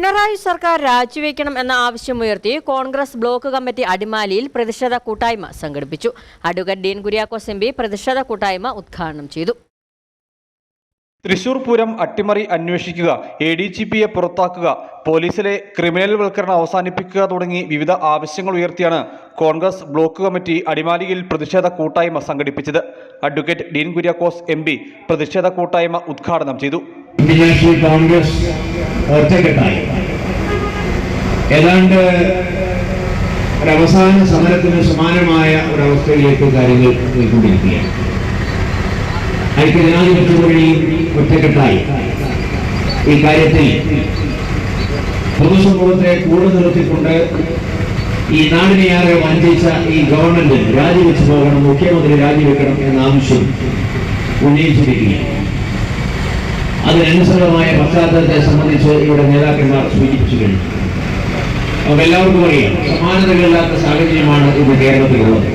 പിണറായി സർക്കാർ രാജിവെക്കണം എന്ന ആവശ്യം ഉയർത്തി കോൺഗ്രസ് ബ്ലോക്ക് കമ്മിറ്റി അടിമാലിയിൽ പ്രതിഷേധ കൂട്ടായ്മ സംഘടിപ്പിച്ചു. Advocate Dean Kuriakose M P പ്രതിഷേധ കൂട്ടായ്മ ഉദ്ഘാടനം ചെയ്തു. തൃശൂർ പൂരം അട്ടിമറി അന്വേഷിക്കുക എ ഡി ജി പിയെ പുറത്താക്കുക പോലീസിലെ ക്രിമിനൽ വൽക്കരണം അവസാനിപ്പിക്കുക തുടങ്ങി വിവിധ ആവശ്യങ്ങൾ ഉയർത്തിയാണ് കോൺഗ്രസ് ബ്ലോക്ക് കമ്മിറ്റി അടിമാലിയിൽ പ്രതിഷേധ കൂട്ടായ്മ സംഘടിപ്പിച്ചത്. Advocate Dean Kuriakose M P പ്രതിഷേധ കൂട്ടായ്മ ഉദ്ഘാടനം ചെയ്തു. ഒറ്റക്കെട്ടായി. ഏതാണ്ട് ഒരവസാന സമരത്തിന് സമാനമായ ഒരവസ്ഥയിലേക്ക് കാര്യങ്ങൾ പോയിക്കൊണ്ടിരിക്കുകയാണ്. ഐക്യജനാധിപത്യ വഴി ഒറ്റക്കെട്ടായി. ഈ കാര്യത്തിൽ പൊതുസമൂഹത്തെ കൂടെ നിർത്തിക്കൊണ്ട് ഈ നാടിനെയാകെ വഞ്ചിച്ച ഈ ഗവൺമെന്റ് രാജിവെച്ചു പോകണം മുഖ്യമന്ത്രി രാജിവെക്കണം എന്ന ആവശ്യം ഉന്നയിച്ചിരിക്കുകയാണ്. അതിനനുസൃതമായ പശ്ചാത്തലത്തെ സംബന്ധിച്ച് ഇവിടെ നേതാക്കന്മാർ സൂചിപ്പിച്ചു കഴിഞ്ഞു നമുക്ക് എല്ലാവർക്കും അറിയാം സമാനതകളില്ലാത്ത സാഹചര്യമാണ് ഇന്ന് കേരളത്തിലുള്ളത്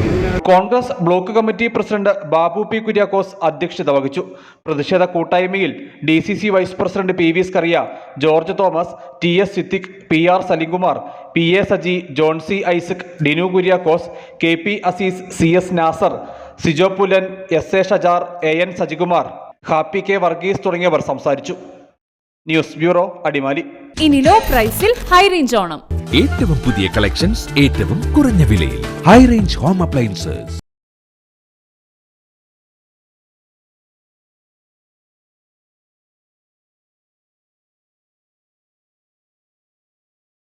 Congress block committee president Babu P Kuriakose അധ്യക്ഷത വഹിച്ചു. പ്രതിഷേധ കൂട്ടായ്മയിൽ D C C vice president P V Scaria George Thomas T S Siddique P R Salimkumar P A Saji John C Isaac Dinu Kuriakose K P Azeez C S Nasar Sijo Pulan S A Shajar A N Sajikumar. Happy K Varghese തുടങ്ങിയവർ സംസാരിച്ചു. News bureau Adimali. ഇനി low പ്രൈസിൽ high range Onam. ഏറ്റവും പുതിയ collections ഏറ്റവും കുറഞ്ഞ വിലയിൽ. High range home appliances